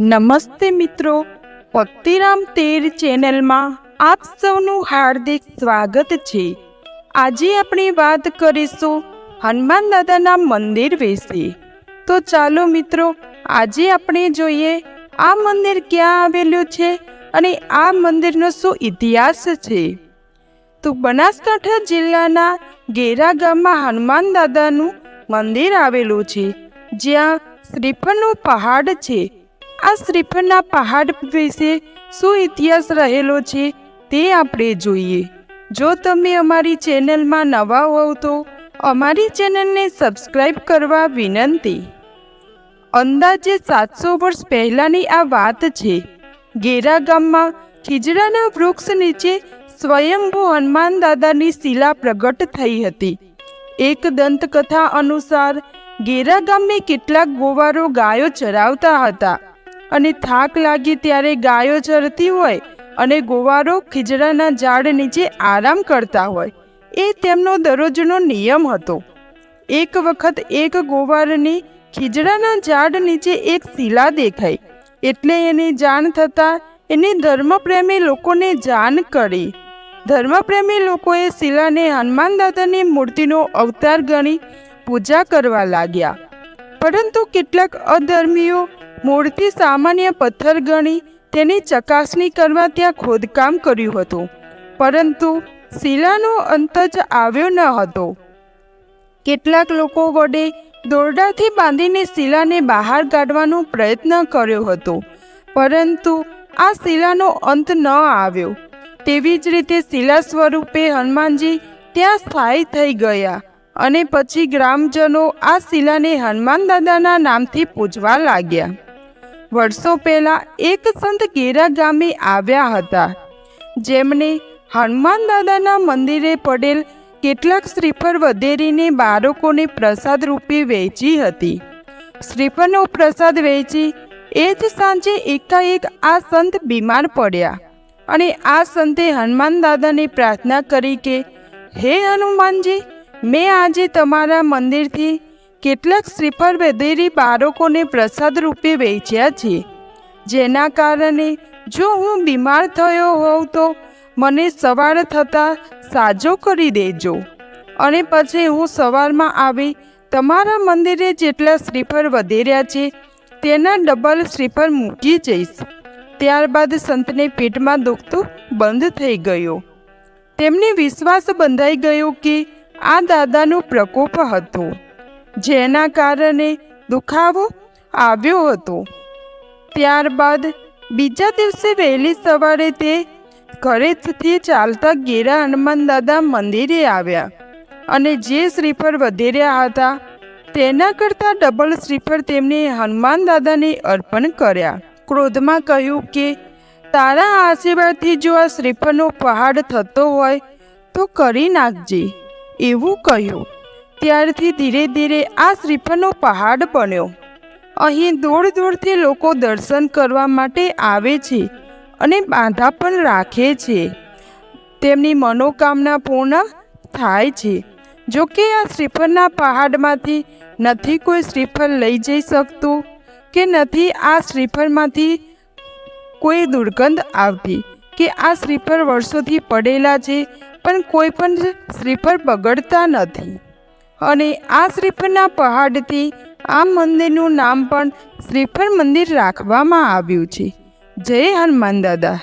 નમસ્તે મિત્રો. ભક્તિરામ તેર ચેનલમાં આપ સૌનું હાર્દિક સ્વાગત છે. આજે આપણે વાત કરીશું હનુમાન દાદાના મંદિર વિશે. તો ચાલો મિત્રો, આજે આપણે જોઈએ આ મંદિર ક્યાં આવેલું છે અને આ મંદિરનો શું ઇતિહાસ છે. તો બનાસકાંઠા જિલ્લાના ગેરા ગામમાં હનુમાન દાદાનું મંદિર આવેલું છે. જ્યાં શ્રીફળનો પહાડ છે. આ શ્રીફળના પહાડ વિશે શું ઇતિહાસ રહેલો છે તે આપણે જોઈએ. જો તમે અમારી ચેનલમાં નવા હોવ તો અમારી ચેનલને સબસ્ક્રાઈબ કરવા વિનંતી. અંદાજે સાતસો વર્ષ પહેલાંની આ વાત છે. ગેરા ગામમાં ખીજડાના વૃક્ષ નીચે સ્વયંભૂ હનુમાન દાદાની શિલા પ્રગટ થઈ હતી. એક દંતકથા અનુસાર ગેરા ગામે કેટલાક ગોવારો ગાયો ચરાવતા હતા. અને થાક લાગી ત્યારે ગાયો ચરતી હોય અને ગોવારો ખીજડાના ઝાડ નીચે આરામ કરતા હોય. એ તેમનો દરરોજનો નિયમ હતો. એક વખત એક ગોવારની ખીજડાના ઝાડ નીચે એક શિલા દેખાઈ. એટલે એની જાણ થતાં એને ધર્મપ્રેમી લોકોને જાણ કરી. ધર્મપ્રેમી લોકોએ શિલાને હનુમાન દાદાની મૂર્તિનો અવતાર ગણી પૂજા કરવા લાગ્યા. પરંતુ કેટલાક અધર્મીઓ મૂર્તિ સામાન્ય પથ્થર ગણી તેની ચકાસણી કરવા ત્યાં ખોદકામ કર્યું હતું. પરંતુ શિલાનો અંત જ આવ્યો ન હતો. કેટલાક લોકો વડે દોરડાથી બાંધીને શિલાને બહાર કાઢવાનો પ્રયત્ન કર્યો હતો. પરંતુ આ શિલાનો અંત ન આવ્યો. તેવી જ રીતે શિલા સ્વરૂપે હનુમાનજી ત્યાં સ્થાયી થઈ ગયા અને પછી ગ્રામજનો આ શિલાને હનુમાન દાદાના નામથી પૂજવા લાગ્યા. વર્ષો પહેલાં એક સંત ગેરા ગામે આવ્યા હતા. જેમણે હનુમાન દાદાના મંદિરે પડેલ કેટલાક શ્રીફળ વધેરીને બાળકોને પ્રસાદ રૂપે વહેંચી હતી. શ્રીફળનો પ્રસાદ વહેંચી એ જ સાંજે એકાએક આ સંત બીમાર પડ્યા અને આ સંતે હનુમાન દાદાને પ્રાર્થના કરી કે, હે હનુમાનજી, મેં આજે તમારા મંદિરથી કેટલાક શ્રીફળ વધેરી બાળકોને પ્રસાદ રૂપે વેચ્યા છે. જેના કારણે જો હું બીમાર થયો હોઉં તો મને સવાર થતાં સાજો કરી દેજો. અને પછી હું સવારમાં આવી તમારા મંદિરે જેટલા શ્રીફળ વધેર્યા છે, તેના ડબલ શ્રીફળ મૂકી જઈશ. ત્યારબાદ સંતને પેટમાં દુખતું બંધ થઈ ગયો. તેમને વિશ્વાસ બંધાઈ ગયો કે આ દાદાનો પ્રકોપ હતો. જેના કારણે દુખાવો આવ્યો હતો. ત્યારબાદ બીજા દિવસે વહેલી સવારે તે ઘરેથી ચાલતા ગેરા હનુમાન દાદા મંદિરે આવ્યા અને જે શ્રીફળ વધેર્યા હતા તેના કરતાં ડબલ શ્રીફળ તેમને હનુમાન દાદાને અર્પણ કર્યા. ક્રોધમાં કહ્યું કે, તારા આશીર્વાદથી જો આ શ્રીફળનો પહાડ થતો હોય તો કરી નાખજે, એવું કહ્યું. ત્યારથી ધીરે ધીરે આ શ્રીફળનો પહાડ બન્યો. અહીં દૂર દૂરથી લોકો દર્શન કરવા માટે આવે છે અને બાંધા પણ રાખે છે. તેમની મનોકામના પૂર્ણ થાય છે. જો કે આ શ્રીફળના પહાડમાંથી નથી કોઈ શ્રીફળ લઈ જઈ શકતું કે નથી આ શ્રીફળમાંથી કોઈ દુર્ગંધ આવતી કે આ શ્રીફળ વર્ષોથી પડેલા છે પણ કોઈ પણ શ્રીફળ બગડતા નથી. અને આ શ્રીફળના પહાડથી આ મંદિરનું નામ પણ શ્રીફળ મંદિર રાખવામાં આવ્યું છે. જય હનુમાન દાદા.